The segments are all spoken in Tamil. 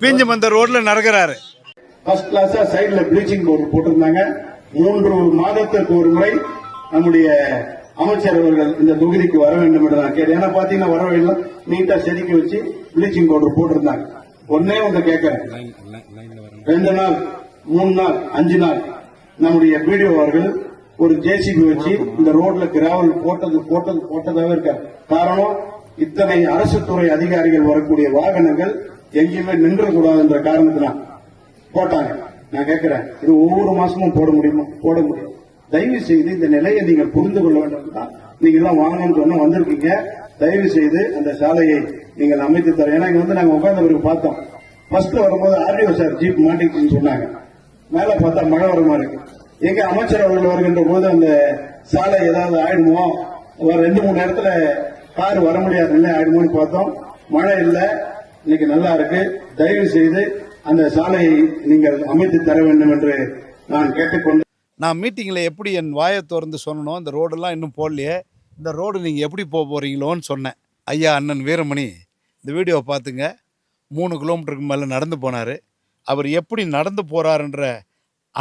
பீஞ்சு மந்த ரோட்ல நடக்கிறாரு. ஃபர்ஸ்ட் கிளாஸா சைடுல ப்ளீச்சிங் பவுடர் போட்டிருந்தாங்க. மூன்று மாதத்திற்கு ஒரு முறை நம்முடைய அமைச்சர் அவர்கள் இந்த தொகுதிக்கு வர வேண்டும் என்று நான் கேட்டேன். ஏன்னா பாத்தீங்கன்னா வரவையெல்லாம் நீட்டா செதுக்கி வச்சு ப்ளீச்சிங் பவுடர் போட்டிருந்தாங்க. ஒன்னே ஒன்று கேட்கறேன். ரெண்டு நாள் மூணு நாள் அஞ்சு நாள் நம்முடைய பிடிஓ அவர்கள் ஒரு ஜேசிபி வச்சு இந்த ரோட்ல கிராவல் போட்டது போட்டது போட்டதாவே இருக்காரு. காரணம் இத்தனை அரசு துறை அதிகாரிகள் வரக்கூடிய வாகனங்கள் எங்கேயுமே நின்றக்கூடாதுன்ற காரணத்தினால் போட்டாங்க. நான் கேட்கிறேன் இது ஒவ்வொரு மாசமும் போட முடியுமா? போட முடியும். தயவு செய்து இந்த நிலையை நீங்கள் புரிந்து கொள்ள வேண்டும் தான் நீங்க எல்லாம் வாங்கணும்னு சொன்னா வந்திருக்கீங்க. தயவு செய்து அந்த சாலையை நீங்கள் அமைத்து தர ஏன்னா இங்க வந்து நாங்க உட்கார்ந்த பிறகு பார்த்தோம் ஃபர்ஸ்ட் வரும்போது ஆர்டிஓ சார் ஜீப் மாட்டிக்கிச்சுன்னு சொன்னாங்க. மேல பார்த்தா மழை வரமா இருக்கு. எங்க அமைச்சர் அவர்கள் வருகின்ற போது அந்த சாலை ஏதாவது ஆயிடுமோ? ஒரு ரெண்டு மூணு நேரத்துல கார் வர முடியாத நிலை ஆயிடுமோன்னு பார்த்தோம். மழை இல்லை. இன்னைக்கு நல்லா இருக்கு. தயவு செய்து அந்த சாலையை நீங்கள் அமைத்து தர வேண்டும் என்று நான் கேட்டுக்கொண்டு நான் மீட்டிங்கில் எப்படி என் வாயை திறந்து சொன்னோம் இந்த ரோடெல்லாம் இன்னும் போடலையே. இந்த ரோடு நீங்கள் எப்படி போக போகிறீங்களோன்னு சொன்னேன். ஐயா அண்ணன் வீரமணி இந்த வீடியோவை பார்த்துங்க. மூணு கிலோமீட்டருக்கு மேலே நடந்து போனார். அவர் எப்படி நடந்து போகிறாருன்ற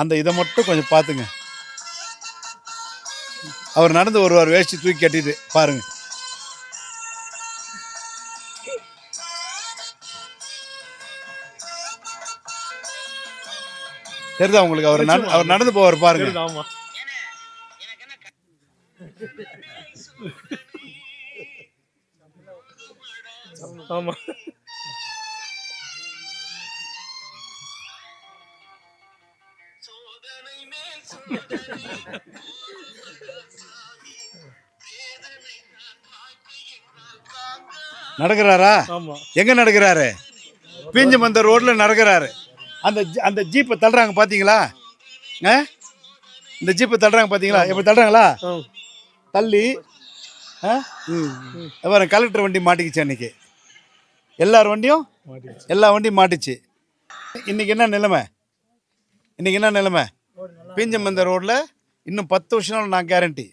அந்த இதை மட்டும் கொஞ்சம் பார்த்துங்க. அவர் நடந்து வருவார் வேஷ்டி தூக்கி கட்டிட்டு. பாருங்கள் தெரியுதா உங்களுக்கு? அவர் அவர் நடந்து போவார் பாருங்க. ஆமா. ஆமா. நடக்கிறாரா? ஆமா. எங்க நடக்கிறாரு? பீஞ்சு மந்த ரோட்ல நடக்கிறாரு. அந்த ஜி- அந்த ஜீப்பை தள்ளுறாங்க பாத்தீங்களா? ஆ? இந்த ஜீப்பை தள்ளுறாங்க பாத்தீங்களா? எப்படி தள்ளுறாங்களா. தள்ளி ஆ? அப்புறம் கலெக்டர் வண்டி மாட்டிக்கிச்சு அன்னைக்கு. எல்லார் வண்டியும். எல்லா வண்டியும் மாட்டுச்சு. இன்னைக்கு என்ன நிலைமை? இன்னைக்கு என்ன நிலைமை? பீஞ்சமந்த ரோட்ல இன்னும் பத்து வருஷம் நான் கேரண்டி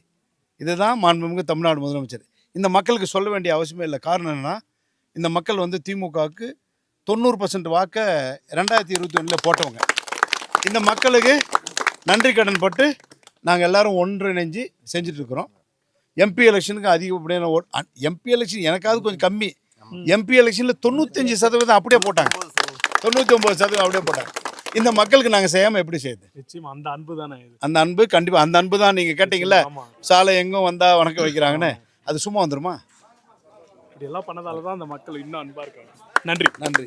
இதுதான் மாண்புமிகு தமிழ்நாடு முதலமைச்சர். இந்த மக்களுக்கு சொல்ல வேண்டிய அவசியமே இல்லை. காரணம் என்னன்னா இந்த மக்கள் வந்து திமுகவுக்கு தொண்ணூறு பர்சன்ட் வாக்கை ரெண்டாயிரத்தி இருபத்தி ஒன்றில் போட்டவங்க. இந்த மக்களுக்கு நன்றி கடன் பட்டு நாங்கள் எல்லாரும் ஒன்றிணைஞ்சு செஞ்சுட்டு இருக்கிறோம். எம்பி எலெக்ஷனுக்கு அதிகப்படியான ஓட் எம்பி எலெக்ஷன் எனக்காவது கொஞ்சம் கம்மி. எம்பி எலெக்ஷனில் தொண்ணூத்தஞ்சு சதவீதம் அப்படியே போட்டாங்க. தொண்ணூற்றி ஒம்பது சதவீதம் அப்படியே போட்டாங்க. இந்த மக்களுக்கு நாங்கள் செய்யாமல் எப்படி செய்யுது? நிச்சயமா அந்த அன்பு தானே அந்த அன்பு கண்டிப்பாக அந்த அன்பு தான் நீங்கள் கேட்டீங்கல்ல. ஆமா. சாலை எங்கும் வந்தால் வணக்கம் வைக்கிறாங்கன்னு. அது சும்மா வந்துருமா? இப்படி எல்லாம் பண்ணதால தான் அந்த மக்கள் இன்னும் அன்பா இருக்காங்க. நன்றி. நன்றி.